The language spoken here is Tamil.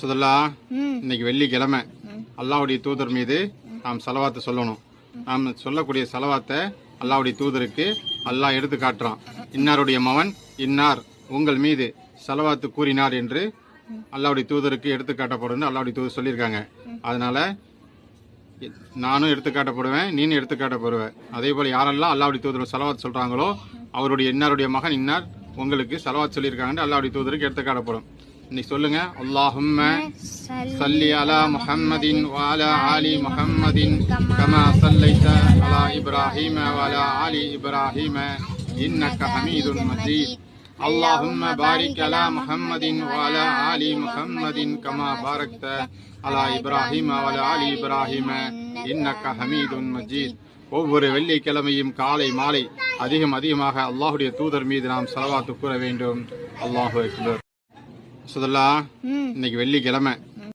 சுதல்லா இன்னைக்கு வெள்ளிக்கிழமை. அல்லாஹ்வுடைய தூதர் மீது நாம் செலவாத்து சொல்லணும். நாம் சொல்லக்கூடிய செலவாத்தை அல்லாஹ்வுடைய தூதருக்கு அல்லாஹ் எடுத்து காட்டுறான். இன்னாருடைய மவன்? இன்னார். உங்கள் மீது செலவாத்து கூறினார் என்று அல்லாஹ்வுடைய தூதருக்கு எடுத்து காட்டப்படும் அல்லாஹ்வுடைய தூதர் சொல்லியிருக்காங்க. அதனால நானும் எடுத்து காட்டப்படுவேன் நீனும் எடுத்து காட்டப்படுவ. அதே போல யாரெல்லாம் அல்லாஹ்வுடைய தூதர் செலவாத் சொல்றாங்களோ அவருடைய இன்னாருடைய மகன் இன்னார் உங்களுக்கு செலவாத் சொல்லியிருக்காங்கன்னு அல்லாஹ்வுடைய தூதருக்கு எடுத்து காட்டப்படும். நீ சொல்லுங்க. அல்லாஹும்ம சல்லி அலா முஹம்மதின் வாலா ஆலி முஹம்மதின் கமா சல்லைத அலா இப்ராஹிம வாலா ஆலி இப்ராஹிம இன்னக்க ஹமீதுன் மஜீத். அல்லாஹும்ம பாரிக் அலா முஹம்மதின் வாலா ஆலி முஹம்மதின் கமா பாரக்த அலா இப்ராஹிம வாலா ஆலி இப்ராஹிம இன்னக்க ஹமீதுன் மஜீத். ஒவ்வொரு வெள்ளிக்கிழமையும் காலை மாலை அதிகம் அதிகமாக அல்லாஹுடைய தூதர் மீது நாம் செலவாத்து கூற வேண்டும். அல்லாஹு அக்பர். சுதல்லா இன்னைக்கு வெள்ளிக்கிழமை.